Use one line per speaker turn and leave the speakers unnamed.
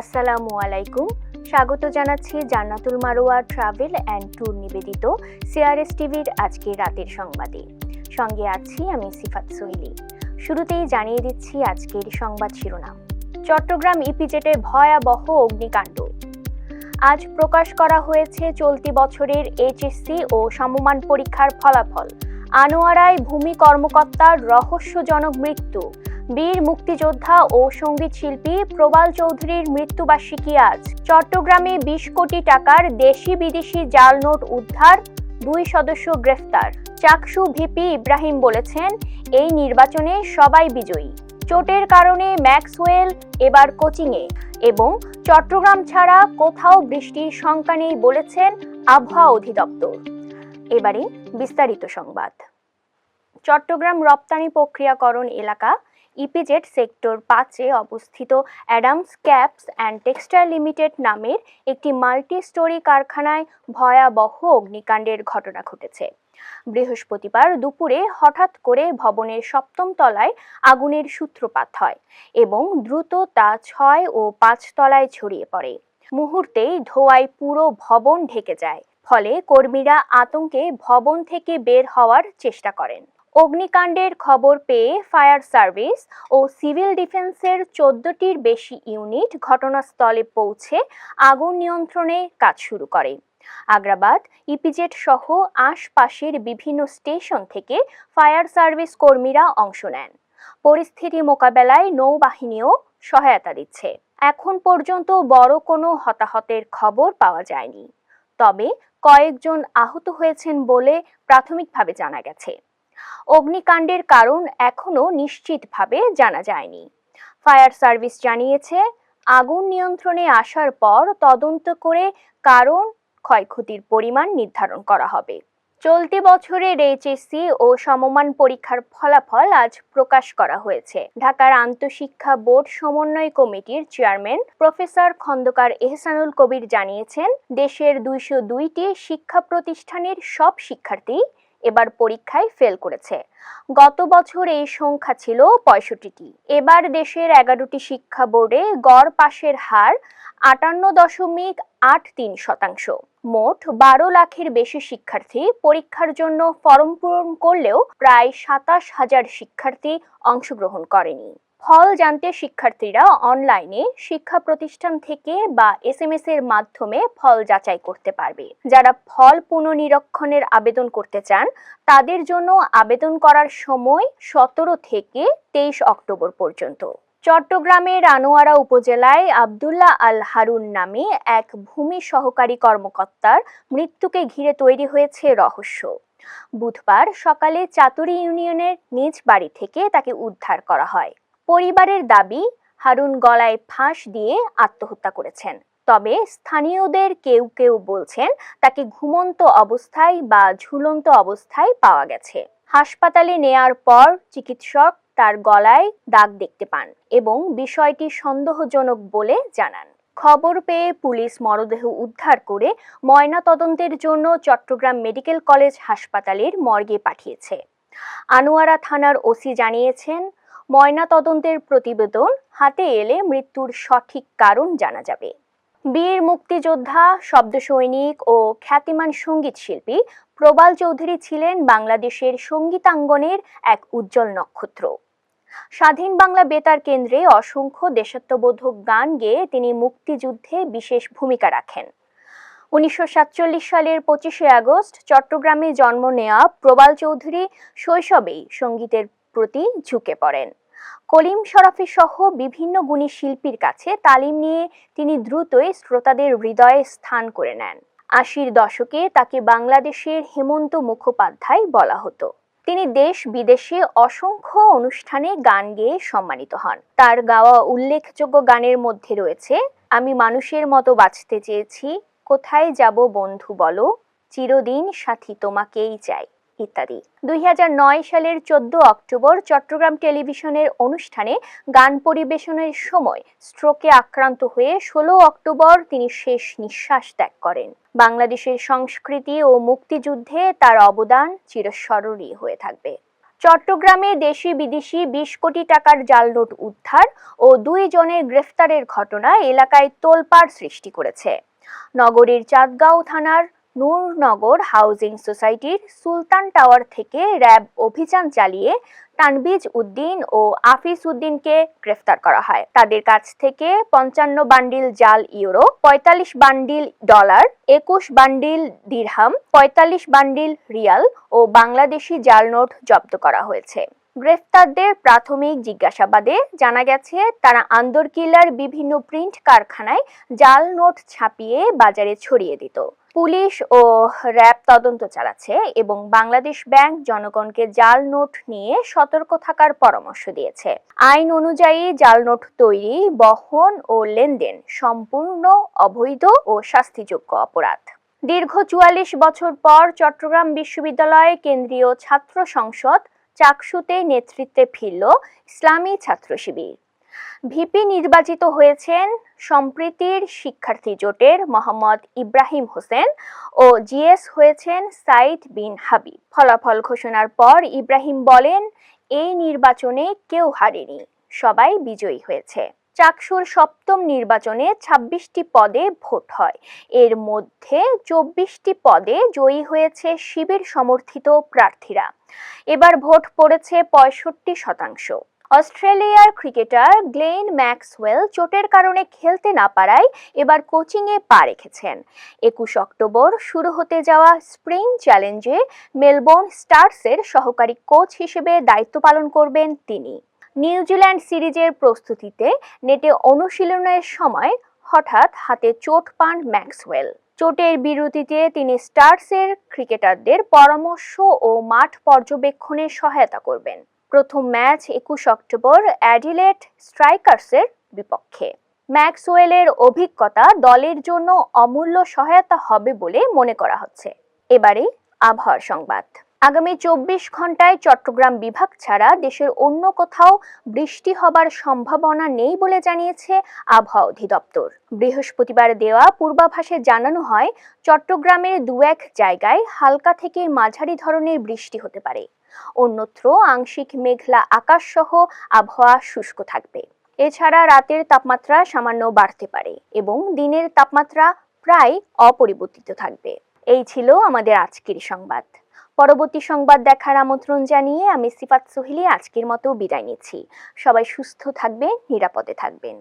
আসসালামু আলাইকুম। স্বাগত জানাচ্ছি Jannatul Marwa travel and tour নিবেদিত সিআরএস টিভির আজকে রাতের সংবাদে। সঙ্গে আছি আমি সিফাত সোহেলি শুরুতেই জানিয়ে দিচ্ছি আজকের সংবাদ শিরোনাম। চট্টগ্রাম ইপিজেটে ভয়াবহ অগ্নিকাণ্ড। আজ প্রকাশ করা হয়েছে চলতি বছরের এইচএসসি ও সমমান পরীক্ষার ফলাফল। আনোয়ারায় ভূমি কর্মকর্তার রহস্যজনক মৃত্যু। বীর মুক্তিযোদ্ধা ও সংগীত শিল্পী প্রবাল চৌধুরীর মৃত্যুবার্ষিকী আজ। চট্টগ্রামে বিশ কোটি টাকার দেশি বিদেশি জাল নোট উদ্ধার, দুই সদস্য গ্রেফতার। চাকসু ভিপি ইব্রাহিম বলেছেন, এই নির্বাচনে সবাই বিজয়ী। চোটের কারণে ম্যাক্সওয়েল এবার কোচিংয়ে এবং চট্টগ্রাম ছাড়া কোথাও বৃষ্টির শঙ্কা নেই বলেছেন আবহাওয়া অধিদপ্তর। এবারে বিস্তারিত সংবাদ। চট্টগ্রাম রপ্তানি প্রক্রিয়াকরণ এলাকা ইপিজেড সেক্টর পাঁচে অবস্থিত Adams caps and textile limited নামের একটি মাল্টি স্টোরি কারখানায় ভয়াবহ অগ্নিকাণ্ডের ঘটনা ঘটেছে। বৃহস্পতিবার দুপুরে হঠাৎ করে ভবনের সপ্তম তলায় আগুনের সূত্রপাত হয় এবং দ্রুত তা ছয় ও পাঁচ তলায় ছড়িয়ে পড়ে। মুহূর্তেই ধোয়ায় পুরো ভবন ঢেকে যায়, ফলে কর্মীরা আতঙ্কে ভবন থেকে বের হওয়ার চেষ্টা করেন। অগ্নিকাণ্ডের খবর পেয়ে ফায়ার সার্ভিস ও সিভিল ডিফেন্সের চোদ্দটির বেশি ইউনিট ঘটনাস্থলে পৌঁছে আগুন নিয়ন্ত্রণে কাজ শুরু করে। আগ্রাবাদ, ইপিজেড সহ আশপাশের বিভিন্ন স্টেশন থেকে ফায়ার সার্ভিস কর্মীরা অংশ নেন। পরিস্থিতি মোকাবেলায় নৌবাহিনীও সহায়তা দিচ্ছে। এখন পর্যন্ত বড় কোনো হতাহতের খবর পাওয়া যায়নি। তবে কয়েকজন আহত হয়েছেন বলে প্রাথমিকভাবে জানা গেছে। অগ্নিকাণ্ডের কারণ এখনও নিশ্চিতভাবে জানা যায়নি। ফায়ার সার্ভিস জানিয়েছে, আগুন নিয়ন্ত্রণে আসার পর তদন্ত করে কারণ ক্ষয়ক্ষতির পরিমাণ নির্ধারণ করা হবে। চলতি বছরের এইচএসসি ও সমমান পরীক্ষার ফলাফল আজ প্রকাশ করা হয়েছে। ঢাকার আন্তঃশিক্ষা বোর্ড সমন্বয় কমিটির চেয়ারম্যান প্রফেসর খন্দকার এহসানুল কবির জানিয়েছেন, দেশের দুইশো দুইটি শিক্ষা প্রতিষ্ঠানের সব শিক্ষার্থী এবার পরীক্ষায় ফেল করেছে। গত বছর এই সংখ্যা ছিল পঁয়ষট্টিটি। এবার দেশের এগারোটি শিক্ষা বোর্ডে গড় পাশের হার আটান্ন দশমিক আট তিন শতাংশ। মোট বারো লাখের বেশি শিক্ষার্থী পরীক্ষার জন্য ফর্ম পূরণ করলেও প্রায় সাতাশ হাজার শিক্ষার্থী অংশগ্রহণ করেনি। ফল জানতে শিক্ষার্থীরা অনলাইনে শিক্ষা প্রতিষ্ঠান থেকে বা এসএমএস এর মাধ্যমে ফল যাচাই করতে পারবে। যারা ফল পুনঃনিরীক্ষণের আবেদন করতে চান, তাদের জন্য আবেদন করার সময় সতেরো থেকে তেইশ অক্টোবর পর্যন্ত। চট্টগ্রামের আনোয়ারা উপজেলায় আবদুল্লাহ আল হারুন নামে এক ভূমি সহকারী কর্মকর্তার মৃত্যুকে ঘিরে তৈরি হয়েছে রহস্য। বুধবার সকালে চাতুরি ইউনিয়নের নিজ বাড়ি থেকে তাকে উদ্ধার করা হয়। পরিবারের দাবি, হারুন গলায় ফাঁস দিয়ে আত্মহত্যা করেছেন। তবে স্থানীয়দের কেউ কেউ বলছেন, তাকে ঘুমন্ত অবস্থায় বা ঝুলন্ত অবস্থায় পাওয়া গেছে। হাসপাতালে নেয়ার পর চিকিৎসক তার গলায় দাগ দেখতে পান এবং বিষয়টি সন্দেহজনক বলে জানান। খবর পেয়ে পুলিশ মরদেহ উদ্ধার করে ময়না তদন্তের জন্য চট্টগ্রাম মেডিকেল কলেজ হাসপাতালের মর্গে পাঠিয়েছে। আনোয়ারা থানার ওসি জানিয়েছেন ময়না তদন্তের প্রতিবেদন হাতে এলে মৃত্যুর সঠিক কারণ জানা যাবে। বীর মুক্তিযোদ্ধা শব্দ সৈনিক ও খ্যাতিমান সংগীত শিল্পী প্রবাল চৌধুরী ছিলেন বাংলাদেশের সঙ্গীতাঙ্গনের এক উজ্জ্বল নক্ষত্র। স্বাধীন বাংলা বেতার কেন্দ্রে অসংখ্য দেশাত্মবোধক গান গেয়ে তিনি মুক্তিযুদ্ধে বিশেষ ভূমিকা রাখেন। উনিশশো সাতচল্লিশ সালের পঁচিশে আগস্ট চট্টগ্রামে জন্ম নেওয়া প্রবাল চৌধুরী শৈশবেই সঙ্গীতের প্রতি ঝুঁকে পড়েন। কলিম শরাফি সহ বিভিন্ন গুণী শিল্পীর কাছে তালিম নিয়ে তিনি দ্রুতই শ্রোতাদের হৃদয়ে স্থান করে নেন। আশির দশকে তাকে বাংলাদেশের হেমন্ত মুখোপাধ্যায় বলা হতো। তিনি দেশ বিদেশে অসংখ্য অনুষ্ঠানে গান গেয়ে সম্মানিত হন। তার গাওয়া উল্লেখযোগ্য গানের মধ্যে রয়েছে, আমি মানুষের মতো বাঁচতে চেয়েছি, কোথায় যাব বন্ধু বলো, চিরদিন সাথী তোমাকেই চাই। ইত্যাদি। দুই হাজার নয় সালের চোদ্দ অক্টোবর চট্টগ্রাম টেলিভিশনের অনুষ্ঠানে গান পরিবেশনের সময় স্ট্রোকে আক্রান্ত হয়ে ষোলো অক্টোবর তিনি শেষ নিঃশ্বাস ত্যাগ করেন। বাংলাদেশের সংস্কৃতি ও মুক্তিযুদ্ধে তার অবদান চিরস্মরণীয় হয়ে থাকবে। চট্টগ্রামে দেশি বিদেশি বিশ কোটি টাকার জাল নোট উদ্ধার ও দুই জনের গ্রেফতারের ঘটনা এলাকায় তোলপাড় সৃষ্টি করেছে। নগরীর চাঁদগাঁও থানার নূরনগর হাউজিং সোসাইটির সুলতান টাওয়ার থেকে র্যাব অভিযান চালিয়ে তানবিজ উদ্দিন ও আফিস উদ্দিনকে গ্রেফতার করা হয়। তাদের কাছ থেকে পঞ্চান্ন বান্ডিল জাল ইউরো, পঁয়তাল্লিশ বান্ডিল ডলার, একুশ বান্ডিল দিরহাম, পঁয়তাল্লিশ বান্ডিল রিয়াল ও বাংলাদেশি জাল নোট জব্দ করা হয়েছে। গ্রেফতারদের প্রাথমিক জিজ্ঞাসাবাদে জানা গেছে, তারা আন্দরকিল্লার বিভিন্ন প্রিন্ট কারখানায় জাল নোট ছাপিয়ে বাজারে ছড়িয়ে দিত। পুলিশ ও র্যাব তদন্ত চালাচ্ছে এবং বাংলাদেশ ব্যাংক জনগণকে জাল নোট নিয়ে সতর্ক থাকার পরামর্শ দিয়েছে। আইন অনুযায়ী জাল নোট তৈরি, বহন ও লেনদেন সম্পূর্ণ, অবৈধ ও শাস্তিযোগ্য অপরাধ। দীর্ঘ চুয়াল্লিশ বছর পর চট্টগ্রাম বিশ্ববিদ্যালয় কেন্দ্রীয় ছাত্র সংসদ চাকসুতে নেতৃত্বে ফিরল ইসলামী ছাত্র শিবির। ভিপি নির্বাচিত হয়েছেন সম্প্রীতির শিক্ষার্থী জোটের মোহাম্মদ ইব্রাহিম হোসেন ও জিএস হয়েছেন সাইদ বিন হাবিব। ফলাফল ঘোষণার পর ইব্রাহিম বলেন, এই নির্বাচনে কেউ হারেনি, সবাই বিজয়ী হয়েছে। চাকসুর সপ্তম নির্বাচনে ছাব্বিশটি পদে ভোট হয়। এর মধ্যে চব্বিশটি পদে জয়ী হয়েছে শিবির সমর্থিত প্রার্থীরা। এবার ভোট পড়েছে পঁয়ষট্টি শতাংশ। অস্ট্রেলিয়ার ক্রিকেটার গ্লেন ম্যাক্সওয়েল চোটের কারণে খেলতে না পারায় এবার কোচিংয়ে পা রেখেছেন। একুশ অক্টোবর শুরু হতে যাওয়া স্প্রিং চ্যালেঞ্জে মেলবোর্ন স্টার্সের সহকারী কোচ হিসেবে দায়িত্ব পালন করবেন তিনি। নিউজিল্যান্ড সিরিজের প্রস্তুতিতে নেটে অনুশীলনের সময় হঠাৎ হাতে চোট পান ম্যাক্সওয়েল। চোটের বিরতিতে তিনি স্টার্সের ক্রিকেটারদের পরামর্শ ও মাঠ পর্যবেক্ষণে সহায়তা করবেন। প্রথম ম্যাচ একুশ অক্টোবর অ্যাডিলেট স্ট্রাইকার্সের বিপক্ষে। ম্যাক্সওয়েলের অভিজ্ঞতা দলের জন্য অমূল্য সহায়তা হবে বলে মনে করা হচ্ছে। এবারে আবহাওয়ার সংবাদ। আগামী চব্বিশ ঘন্টায় চট্টগ্রাম বিভাগ ছাড়া দেশের অন্য কোথাও বৃষ্টি হবার সম্ভাবনা নেই বলে জানিয়েছে আবহাওয়া অধিদপ্তর। বৃহস্পতিবার দেওয়া পূর্বাভাসে জানানো হয়, চট্টগ্রামের দু এক জায়গায় হালকা থেকে মাঝারি ধরনের বৃষ্টি হতে পারে। অন্যত্র আংশিক মেঘলা আকাশ সহ আবহাওয়া শুষ্ক থাকবে। এছাড়া রাতের তাপমাত্রা সামান্য বাড়তে পারে এবং দিনের তাপমাত্রা প্রায় অপরিবর্তিত থাকবে। এই ছিল আমাদের আজকের সংবাদ। পরবর্তী সংবাদ দেখার আমন্ত্রণ জানিয়ে আমি সিফাত সোহিলি আজকের মতো বিদায় নিচ্ছি। সবাই সুস্থ থাকবেন, নিরাপদে থাকবেন।